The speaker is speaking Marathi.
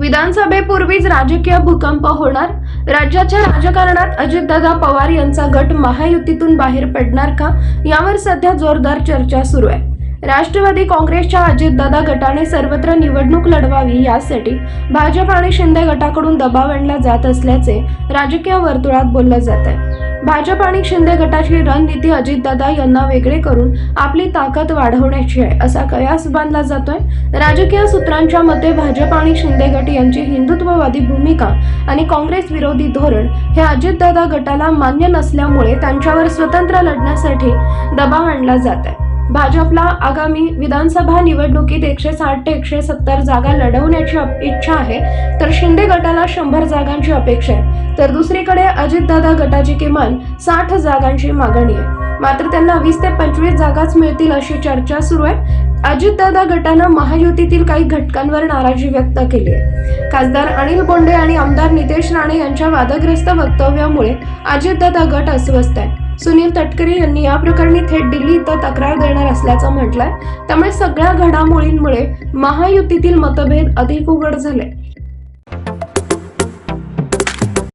विधानसभेपूर्वीच राजकीय भूकंप होणार. राज्याच्या राजकारणात अजितदादा पवार यांचा गट महायुतीतून बाहेर पडणार का? यावर सध्या जोरदार चर्चा सुरू आहे. राष्ट्रवादी काँग्रेसच्या अजितदादा गटाने सर्वत्र निवडणूक लढवावी यासाठी भाजप आणि शिंदे गटाकडून दबाव आणला जात असल्याचे राजकीय वर्तुळात बोललं जात आहे भाजप आणि शिंदे गटाची रणनीती अजितदादा यांना वेगळे करून आपली ताकद वाढवण्याची आहे असा कयास बांधला जातोय. राजकीय सूत्रांच्या मते भाजप आणि शिंदे गट यांची हिंदुत्ववादी भूमिका आणि काँग्रेस विरोधी धोरण हे अजितदादा गटाला मान्य नसल्यामुळे त्यांच्यावर स्वतंत्र लढण्यासाठी दबाव आणला जात आहे. भाजपला आगामी विधानसभा निवडणुकीत एकशे साठ ते एकशे सत्तर जागा लढवण्याची इच्छा आहे तर शिंदे गटाला शंभर जागांची अपेक्षा आहे. तर दुसरीकडे अजितदादा गटाची किमान साठ जागांची मागणी आहे. मात्र त्यांना वीस ते पंचवीस जागाच मिळतील अशी चर्चा सुरू आहे. अजितदादा गटानं महायुतीतील काही घटकांवर नाराजी व्यक्त केली आहे. खासदार अनिल बोंडे आणि आमदार नितेश राणे यांच्या वादग्रस्त वक्तव्यामुळे अजितदादा गट अस्वस्थ आहे सुनील तटकरे यांनी या प्रकरणी थेट दिल्ली इथं तक्रार देणार असल्याचं म्हटलंय. त्यामुळे सगळ्या घडामोडींमुळे महायुतीतील मतभेद अधिक उघड झाले.